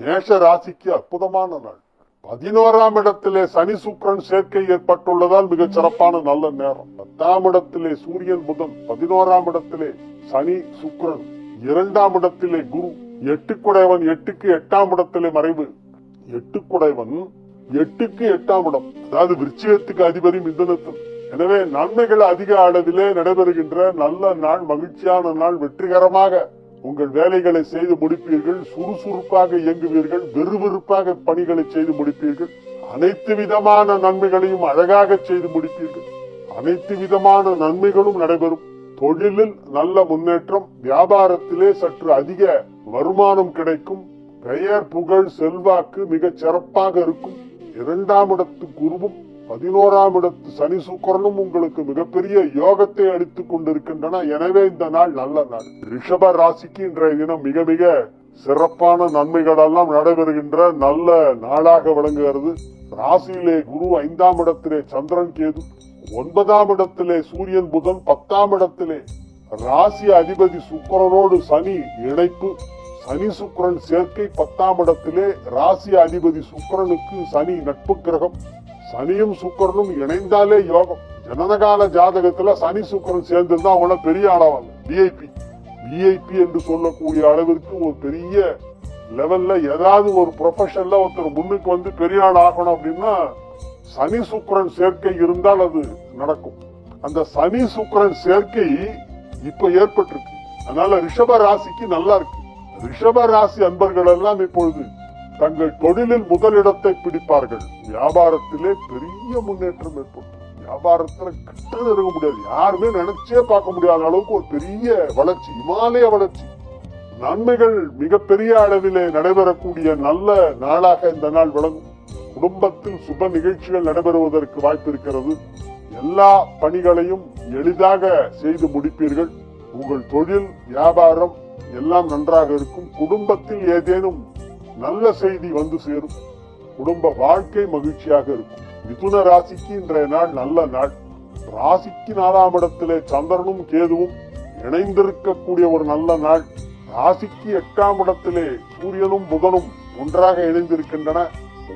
மேஷ ராசிக்கு அற்புதமான நாள். பதினோராம் இடத்திலே சனி சுக்கிரன் சேர்க்கை ஏற்பட்டுள்ளதால் மிக சிறப்பான நல்ல நேரம். பத்தாம் இடத்திலே சூரியன் புதன் பதினோராம் இடத்திலே சனி சுக்கரன் இரண்டாம் இடத்திலே குரு எட்டு குடைவன் எட்டுக்கு எட்டாம் இடத்திலே மறைவு. எட்டு குடைவன் எட்டுக்கு எட்டாம் இடம் அதாவது விருச்சிகத்துக்கு அதிபதி மிதுனத்தில் எனவே நன்மைகள் அதிக அளவிலே நடைபெறுகின்ற நல்ல நாள் மகிழ்ச்சியான நாள் வெற்றிகரமாக உங்கள் வேலைகளை செய்து முடிப்பீர்கள் சுறுசுறுப்பாக இயங்குவீர்கள் விறுவிறுப்பாக பணிகளை செய்து முடிப்பீர்கள் அனைத்து விதமான நன்மைகளையும் அழகாக செய்து முடிப்பீர்கள். அனைத்து விதமான நன்மைகளும் நடைபெறும். தொழிலில் நல்ல முன்னேற்றம் வியாபாரத்திலே சற்று அதிக வருமானம் கிடைக்கும். பெயர் புகழ் செல்வாக்கு மிக சிறப்பாக இருக்கும். இரண்டாம் இடத்து குருவும் பதினோராம் இடத்து சனி சுக்கரனும் உங்களுக்கு மிகப்பெரிய யோகத்தை அளித்துக் கொண்டிருக்கின்றன. எனவே இந்த நாள் நல்ல நாள். ரிஷப ராசிக்கு இன்றைய தினம் மிக மிக சிறப்பான நன்மைகள் எல்லாம் நடைபெறுகின்ற நல்ல நாளாக விளங்குகிறது. ராசியிலே குரு ஐந்தாம் இடத்திலே சந்திரன் கேது ஒன்பதாம் இடத்திலே சூரியன் புதன் பத்தாம் இடத்திலே ராசி அதிபதி சுக்கிரனோடு சனி இணைப்பு. சனி சுக்கிரன் சேர்க்கை பத்தாம் இடத்திலே ராசி அதிபதி சுக்கரனுக்கு சனி நட்பு கிரகம். சனியும் சுக்கிரனும் இணைந்தாலே யோகம். ஜனனகால ஜாதகத்துல சனி சுக்கரன் சேர்ந்திருந்தா அவங்கள பெரிய ஆளவாங்க விஐபி விஐபி என்று சொல்லக்கூடிய அளவிற்கு ஒரு பெரிய லெவல்ல ஏதாவது ஒரு ப்ரொஃபஷன்ல ஒருத்தர் முன்னுக்கு வந்து பெரிய ஆள் ஆகணும் அப்படின்னா சனி சுக்கிரன் சேர்க்கை இருந்தால் அது நடக்கும். அந்த சனி சுக்கிரன் சேர்க்கை இப்ப ஏற்பட்டிருக்கு. அதனால ரிஷப ராசிக்கு நல்லா இருக்கு. ரிஷப ராசி அன்பர்கள் எல்லாம் இப்பொழுது தங்கள் தொழிலில் முதலிடத்தை பிடிப்பார்கள். வியாபாரத்திலே பெரிய முன்னேற்றம் ஏற்படும் வியாபாரத்துல கிட்ட இருக்க முடியாது. யாருமே நினைச்சே பார்க்க முடியாத அளவுக்கு ஒரு பெரிய வளர்ச்சி இமாலய வளர்ச்சி. நன்மைகள் மிகப்பெரிய அளவிலே நடைபெறக்கூடிய நல்ல நாளாக இந்த நாள் விளங்கும். குடும்பத்தில் சுப நிகழ்ச்சிகள் நடைபெறுவதற்கு வாய்ப்பு இருக்கிறது. எல்லா பணிகளையும் எளிதாக செய்து முடிப்பீர்கள். உங்கள் தொழில் வியாபாரம் எல்லாம் நன்றாக இருக்கும். குடும்பத்தில் ஏதேனும் நல்ல செய்தி வந்து சேரும். குடும்ப வாழ்க்கை மகிழ்ச்சியாக இருக்கும். மிதுன ராசிக்கு இன்றைய நாள் நல்ல நாள். ராசிக்கு நாலாம் இடத்திலே சந்திரனும் கேதுவும் இணைந்திருக்கக்கூடிய ஒரு நல்ல நாள். ராசிக்கு எட்டாம் இடத்திலே சூரியனும் புதனும் ஒன்றாக இணைந்திருக்கின்றன.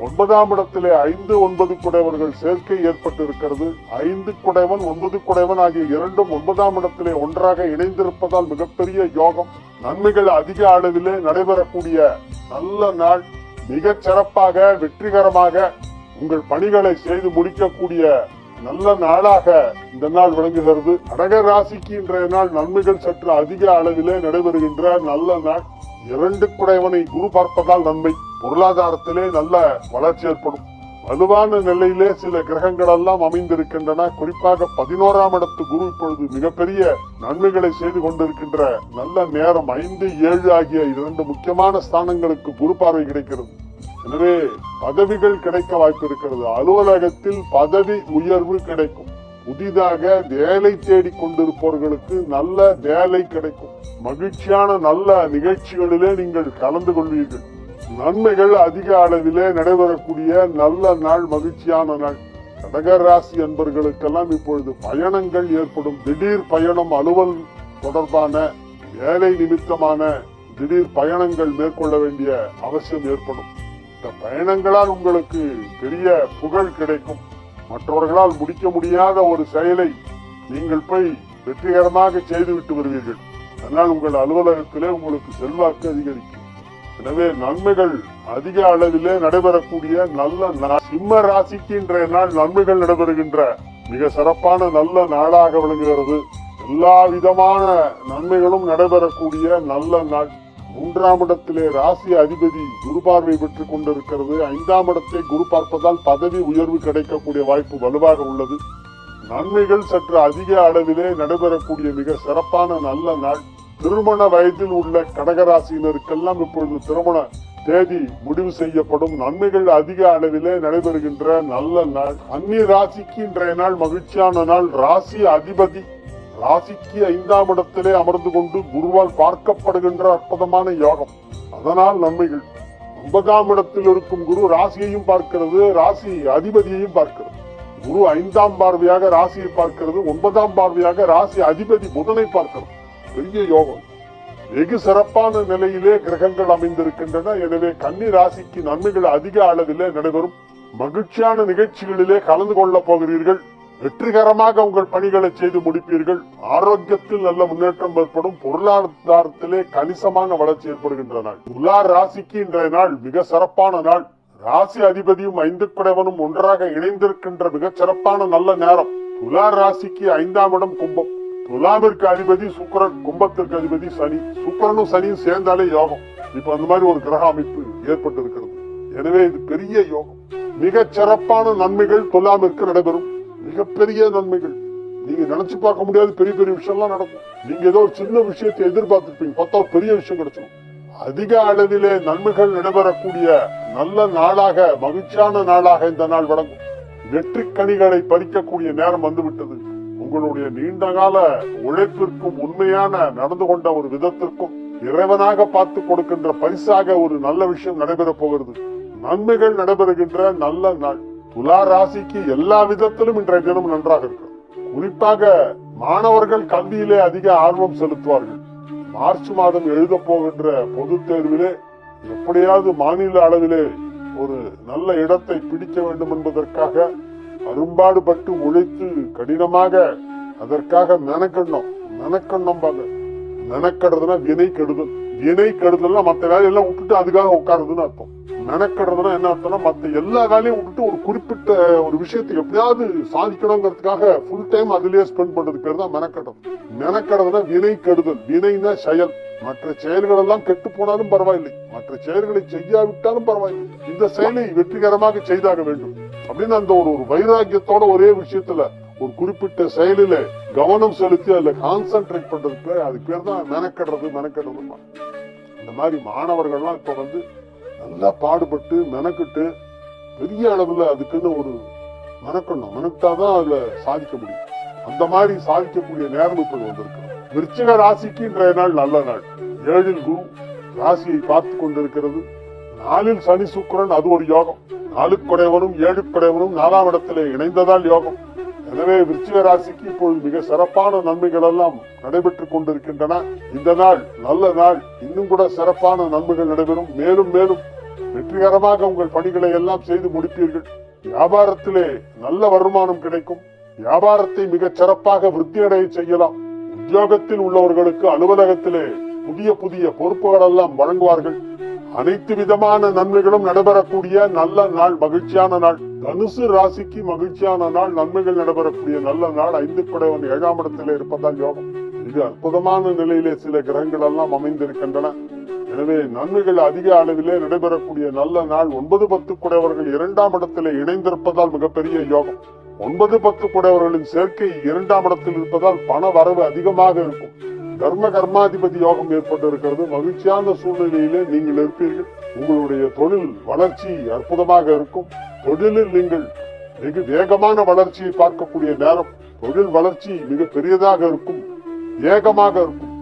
ஒன்பதாம் இடத்திலே ஐந்து ஒன்பது குடைவர்கள் சேர்க்கை ஏற்பட்டிருக்கிறது. ஐந்து குடைவன் ஒன்பது குடைவன் ஆகிய இரண்டும் ஒன்பதாம் இடத்திலே ஒன்றாக இணைந்திருப்பதால் மிகப்பெரிய யோகம். நன்மைகள் அதிக அளவிலே நடைபெறக்கூடிய நல்ல நாள். மிகச் சிறப்பாக வெற்றிகரமாக உங்கள் பணிகளை செய்து முடிக்கக்கூடிய நல்ல நாளாக இந்த நாள் விளங்குகிறது. கடக ராசிக்கு இன்றைய நாள் நன்மைகள் சற்று அதிக அளவிலே நடைபெறுகின்ற நல்ல நாள். இரண்டு குடைவனை குரு பார்ப்பதால் நன்மை. பொருளாதாரத்திலே நல்ல வளர்ச்சி ஏற்படும். வலுவான நிலையிலே சில கிரகங்கள் எல்லாம் அமைந்திருக்கின்றன. குறிப்பாக பதினோராம் இடத்து குரு இப்பொழுது மிகப்பெரிய நன்மைகளை செய்து கொண்டிருக்கின்ற நல்ல நேரம் ஐந்து ஏழு ஆகிய இரண்டு முக்கியமான ஸ்தானங்களுக்கு குரு பார்வை கிடைக்கிறது. எனவே பதவிகள் கிடைக்க வாய்ப்பு இருக்கிறது. அலுவலகத்தில் பதவி உயர்வு கிடைக்கும். புதிதாக வேலை தேடி கொண்டிருப்பவர்களுக்கு நல்ல வேலை கிடைக்கும். மகிழ்ச்சியான நல்ல நிகழ்ச்சிகளிலே நீங்கள் கலந்து கொள்வீர்கள். நன்மைகள் அதிக அளவிலே நடைபெறக்கூடிய நல்ல நாள் மகிழ்ச்சியான நாள். கடகராசி அன்பர்களுக்கெல்லாம் இப்பொழுது பயணங்கள் ஏற்படும். திடீர் பயணம் அலுவல் தொடர்பான வேலை நிமித்தமான திடீர் பயணங்கள் மேற்கொள்ள வேண்டிய அவசியம் ஏற்படும். இந்த பயணங்களால் உங்களுக்கு பெரிய புகழ் கிடைக்கும். மற்றவர்களால் முடிக்க முடியாத ஒரு செயலை நீங்கள் போய் வெற்றிகரமாக செய்துவிட்டு வருவீர்கள். அதனால் உங்கள் அலுவலகத்திலே உங்களுக்கு செல்வாக்கு அதிகரிக்கும். எனவே நன்மைகள் அதிக அளவிலே நடைபெறக்கூடிய நல்ல சிம்ம ராசிக்கு இன்றைய நாள் நன்மைகள் நடைபெறுகின்ற மிக சிறப்பான நல்ல நாளாக விளங்குகிறது. எல்லா விதமான நன்மைகளும் நடைபெறக்கூடிய நல்ல நாள். மூன்றாம் இடத்திலே ராசி அதிபதி குரு பார்வை பெற்றுக் கொண்டிருக்கிறது. ஐந்தாம் இடத்தை குரு பார்ப்பதால் பதவி உயர்வு கிடைக்கக்கூடிய வாய்ப்பு வலுவாக உள்ளது. நன்மைகள் சற்று அதிக அளவிலே நடைபெறக்கூடிய மிக சிறப்பான நல்ல நாள். திருமண வயதில் உள்ள கடகராசியினருக்கெல்லாம் இப்பொழுது திருமண தேதி முடிவு செய்யப்படும். நன்மைகள் அதிக அளவிலே நடைபெறுகின்ற நல்ல நாள். அந்நிய ராசிக்கு இன்றைய நாள் மகிழ்ச்சியான நாள். ராசி அதிபதி. ராசிக்கு ஐந்தாம் இடத்திலே அமர்ந்து கொண்டு குருவால் பார்க்கப்படுகின்ற அற்புதமான யோகம். அதனால் நன்மைகள். ஒன்பதாம் இடத்தில் இருக்கும் குரு ராசியையும் பார்க்கிறது ராசி அதிபதியையும் பார்க்கிறது. குரு ஐந்தாம் பார்வையாக ராசியை பார்க்கிறது ஒன்பதாம் பார்வையாக ராசி அதிபதி புதனை பார்க்கிறது. பெரிய யோகம் வெகு சிறப்பான நிலையிலே கிரகங்கள் அமைந்திருக்கின்றன. எனவே கன்னி ராசிக்கு நன்மைகள் அதிக அளவிலே நடைபெறும் மகிழ்ச்சியான நிகழ்ச்சிகளிலே கலந்து கொள்ளப் போகிறீர்கள். வெற்றிகரமாக உங்கள் பணிகளை செய்து முடிப்பீர்கள். ஆரோக்கியத்தில் நல்ல முன்னேற்றம் ஏற்படும். பொருளாதாரத்திலே கணிசமான வளர்ச்சி ஏற்படுகின்ற நாள். துலா ராசிக்கு இன்றைய நாள் மிக சிறப்பான நாள். ராசி அதிபதியும் ஐந்து குடைவனும் ஒன்றாக இணைந்திருக்கின்ற மிக சிறப்பான நல்ல நேரம். துலா ராசிக்கு ஐந்தாம் இடம் கும்பம். துலாமிற்கு அதிபதி சுக்கரன் கும்பத்திற்கு அதிபதி சனி. சுக்கரனும் சனியும் சேர்ந்தாலே யோகம். இப்ப அந்த மாதிரி ஒரு கிரக அமைப்பு ஏற்பட்டு இருக்கிறது எனவே இது பெரிய யோகம். மிக சிறப்பான நன்மைகள் துலாமிற்கு நடைபெறும். மிகப்பெரிய நன்மைகள். நீங்க நினைச்சு பார்க்க முடியாத பெரிய பெரிய விஷயம்லாம் நடக்கும். நீங்க ஏதோ ஒரு சின்ன விஷயத்தை எதிர்பார்த்திருப்பீங்க. பார்த்தா பெரிய விஷயம் கிடைச்சிடும் அதிக அளவிலே நன்மைகள் நடைபெறக்கூடிய நல்ல நாளாக மகிழ்ச்சியான நாளாக இந்த நாள் வழங்கும் வெற்றி கனிகளை பறிக்கக்கூடிய நேரம் வந்துவிட்டது. உங்களுடைய நீண்ட கால உழைப்பிற்கும் உண்மையான நடந்து கொண்ட ஒரு விதத்திற்கும் இறைவனாக பார்த்து கொடுக்கின்ற பரிசாக ஒரு நல்ல விஷயம் நடைபெறப் போகிறது. நன்மைகள் நடைபெறுகின்ற நல்ல நாள். துலா ராசிக்கு எல்லா விதத்திலும் இன்றைய தினம் நன்றாக இருக்கிறது. குறிப்பாக மாணவர்கள் கல்வியிலே அதிக ஆர்வம் செலுத்துவார்கள். மார்ச் மாதம் எழுத போகின்ற பொது தேர்விலே எப்படியாவது மாநில அளவிலே ஒரு நல்ல இடத்தை பிடிக்க வேண்டும் என்பதற்காக அரும்பாடுபட்டு உழைத்து கடினமாக அதற்காக மெனக்கண்ணோம். மெனக்கண்ணோம் பாங்க மெனக்கடுறதுனா வினை கெடுதல். வினை கெடுதல்னா மத்த வேலையெல்லாம் விட்டுட்டு அதுக்காக உட்காருதுன்னு அர்த்தம். மெனக்கடுறதுனா என்ன அர்த்தம்னா மத்த எல்லா வேலையும் விட்டுட்டு ஒரு குறிப்பிட்ட ஒரு விஷயத்தை எப்படியாவது சாதிக்கணுங்கிறதுக்காக ஃபுல் டைம் அதுலயே ஸ்பெண்ட் பண்றது பேர் தான் மெனக்கடம் மெனக்கடுறதுனா வினை கெடுதல். வினைனா செயல். மற்ற செயல்கள் எல்லாம் கெட்டு போனாலும் பரவாயில்லை. மற்ற செயல்களை செய்யாவிட்டாலும் பரவாயில்லை. இந்த செயலை வெற்றிகரமாக செய்தாக வேண்டும். அப்படின்னு அந்த ஒரு ஒரு வைராக்கியத்தோட ஒரே விஷயத்துல ஒரு குறிப்பிட்ட செயலில கவனம் செலுத்தி அதுல கான்சென்ட்ரேட் பண்றது பேர் அது பேர் தான் மெனக்கடுறது மெனக்கடுறது இந்த மாதிரி மாணவர்கள்லாம் இப்ப வந்து நல்லா பாடுபட்டு மெனக்கிட்டு பெரிய அளவுல அதுக்குன்னு ஒரு மெனக்கணும் மெனக்கிட்டாதான் அதுல சாதிக்க முடியும். அந்த மாதிரி சாதிக்கக்கூடிய நேரம் இப்போ வந்திருக்கு விருச்சிக ராசிக்கு இன்றைய நாள் நல்ல நாள். ஏழில் குரு ராசியை பார்த்து கொண்டிருக்கிறது. நாளில் சனி சுக்கிரன் அது ஒரு யோகம். நாலு குடையவனும் ஏழு குடையவனும் நாலாம் இடத்திலே இணைந்ததால் யோகம். எனவே விருச்சிக ராசிக்கு இப்பொழுது மிக சிறப்பான நன்மைகள் எல்லாம் நடைபெற்றுக் கொண்டிருக்கின்றன. இந்த நாள் நல்ல நாள். இன்னும் கூட சிறப்பான நன்மைகள் நடைபெறும். மேலும் மேலும் வெற்றிகரமாக உங்கள் பணிகளை எல்லாம் செய்து முடிப்பீர்கள். வியாபாரத்திலே நல்ல வருமானம் கிடைக்கும். வியாபாரத்தை மிகச் சிறப்பாக விருத்தியடைய செய்யலாம். உத்தியோகத்தில் உள்ளவர்களுக்கு அலுவலகத்திலே புதிய புதிய பொறுப்புகள் எல்லாம் வழங்குவார்கள். அனைத்து விதமான நன்மைகளும் நடைபெறக்கூடிய நல்ல நாள் மகிழ்ச்சியான நாள். தனுசு ராசிக்கு மகிழ்ச்சியான நாள் நன்மைகள் நடைபெறக்கூடிய நல்ல நாள். ஐந்து குடைவன் ஏழாம் இடத்துல இருப்பதால் யோகம். இது அற்புதமான நிலையிலே சில கிரகங்கள் எல்லாம் அமைந்திருக்கின்றன. எனவே நன்மைகள் அதிக அளவிலே நடைபெறக்கூடிய நல்ல நாள். ஒன்பது பத்து குடையவர்கள் இரண்டாம் இடத்திலே இணைந்திருப்பதால் மிகப்பெரிய யோகம். ஒன்பது பத்து குடையவர்களின் சேர்க்கை இரண்டாம் இடத்தில் இருப்பதால் பண வரவு அதிகமாக இருக்கும். தர்ம கர்மாதிபதி யோகம் ஏற்பட்டு இருக்கிறது மகிழ்ச்சியான சூழ்நிலையிலே நீங்கள் இருப்பீர்கள். உங்களுடைய தொழில் வளர்ச்சி அற்புதமாக இருக்கும். தொழிலில் நீங்கள் வெகு வேகமான வளர்ச்சியை பார்க்கக்கூடிய நேரம். தொழில் வளர்ச்சி மிக பெரியதாக இருக்கும். வேகமாக இருக்கும்.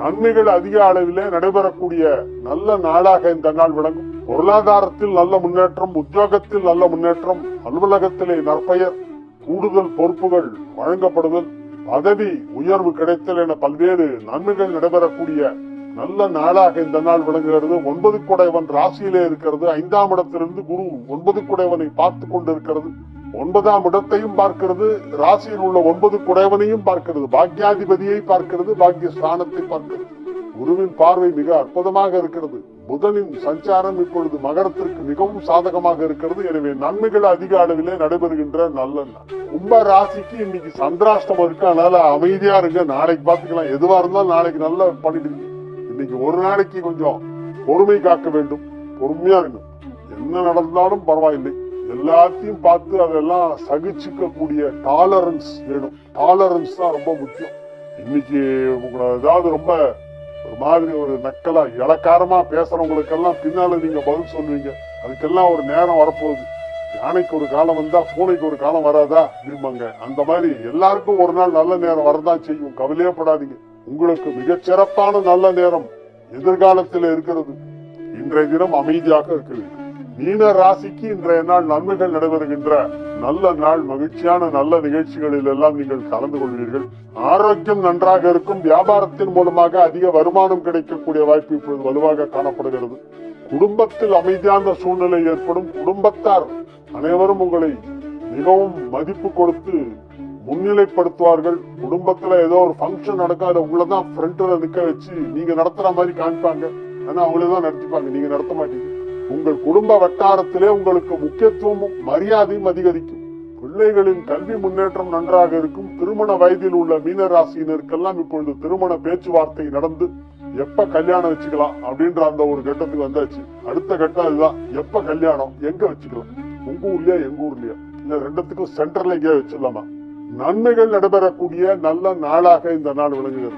நன்மைகள் அதிக அளவிலே நடைபெறக்கூடிய நல்ல நாளாக இந்த நாள் விளங்கும். பொருளாதாரத்தில் நல்ல முன்னேற்றம் உத்தியோகத்தில் நல்ல முன்னேற்றம் அலுவலகத்திலே நற்பெயர் கூடுதல் பொறுப்புகள் வழங்கப்படுதல் பதவி உயர்வு கிடைத்தல் என பல்வேறு நன்மைகள் நடைபெறக்கூடிய நல்ல நாளாக இந்த நாள் விளங்குகிறது. ஒன்பது குடைவன் ராசியிலே இருக்கிறது. ஐந்தாம் இடத்திலிருந்து குரு ஒன்பது குடைவனை பார்த்து கொண்டிருக்கிறது. ஒன்பதாம் இடத்தையும் பார்க்கிறது. ராசியில் உள்ள ஒன்பது குடைவனையும் பார்க்கிறது. பாக்யாதிபதியை பார்க்கிறது. பாக்கிய ஸ்தானத்தை பார்க்கிறது. குருவின் பார்வை மிக அற்புதமாக இருக்கிறது. புதனின் சஞ்சாரம் இப்பொழுது மகரத்திற்கு மிகவும் சாதகமாக இருக்கிறது. எனவே நன்மைகள் அதிக அளவிலே நடைபெறுகின்ற நல்ல கும்ப ராசிக்கு இன்னைக்கு சந்திராஷ்டம் இருக்கு. அதனால அமைதியா இருங்க. நாளைக்கு பாத்துக்கலாம் எதுவா இருந்தாலும் நாளைக்கு நல்லா பண்ணிட்டு இன்னைக்கு ஒரு நாளைக்கு கொஞ்சம் பொறுமை காக்க வேண்டும். பொறுமையா இருக்கணும் என்ன நடந்தாலும் பரவாயில்லை. எல்லாத்தையும் பார்த்து அதெல்லாம் சகிச்சுக்க கூடிய டாலரன்ஸ் வேணும். டாலரன்ஸ் தான் ரொம்ப முக்கியம். இன்னைக்கு ஏதாவது ரொம்ப ஒரு மாதிரி ஒரு நக்கலா இலக்காரமா பேசுறவங்களுக்கெல்லாம் பின்னால நீங்க பதில் சொல்லுவீங்க. அதுக்கெல்லாம் ஒரு நேரம் வரப்போகுது. யானைக்கு ஒரு காலம் வந்தா பூனைக்கு ஒரு காலம் வராதா? அப்படிம்பாங்க அந்த மாதிரி எல்லாருக்கும் ஒரு நாள் நல்ல நேரம் வரதான் செய்யும். கவலையே படாதீங்க. உங்களுக்கு மிகச்சிறப்பான நல்ல நேரம் எதிர்காலத்தில் இருக்கிறது. இன்றைய தினம் அமைதியாக இருக்க வேண்டும். மீன ராசிக்கு இன்றைய நாள் நன்மைகள் நடைபெறுகின்ற நல்ல நாள் மகிழ்ச்சியான நல்ல நிகழ்ச்சிகளில் எல்லாம் நீங்கள் கலந்து கொள்வீர்கள். ஆரோக்கியம் நன்றாக இருக்கும் வியாபாரத்தின் மூலமாக அதிக வருமானம் கிடைக்கக்கூடிய வாய்ப்பு இப்பொழுது வலுவாக காணப்படுகிறது. குடும்பத்தில் அமைதியான சூழ்நிலை ஏற்படும். குடும்பத்தார் அனைவரும் உங்களை மிகவும் மதிப்பு கொடுத்து முன்னிலைப்படுத்துவார்கள். குடும்பத்துல ஏதோ ஒரு ஃபங்க்ஷன் நடக்காத உங்களை தான் ஃப்ரண்ட்ல நிக்க வச்சு நீங்க நடத்துற மாதிரி காமிப்பாங்க. ஆனா அவங்களே தான் நடத்திப்பாங்க. நீங்க நடத்த மாட்டீங்க. உங்கள் குடும்ப வட்டாரத்திலே உங்களுக்கு முக்கியத்துவமும் மரியாதையும் அதிகரிக்கும். பிள்ளைகளின் கல்வி முன்னேற்றம் நன்றாக இருக்கும். திருமண வயதில் உள்ள மீன ராசியினருக்கெல்லாம் இப்பொழுது திருமண பேச்சுவார்த்தை நடந்து எப்ப கல்யாணம் வச்சுக்கலாம் அப்படின்ற அந்த ஒரு கட்டத்துக்கு வந்தாச்சு. அடுத்த கட்டம் இதுதான் எப்ப கல்யாணம்? எங்க வச்சுக்கலாம்? உங்க ஊர்லயா எங்க ஊர்லயா? இந்த ரெண்டுத்துக்கும் சென்டர்ல எங்கேயா வச்சிடலாமா? நன்மைகள் நடைபெறக்கூடிய நல்ல நாளாக இந்த நாள் விளங்குகிறது.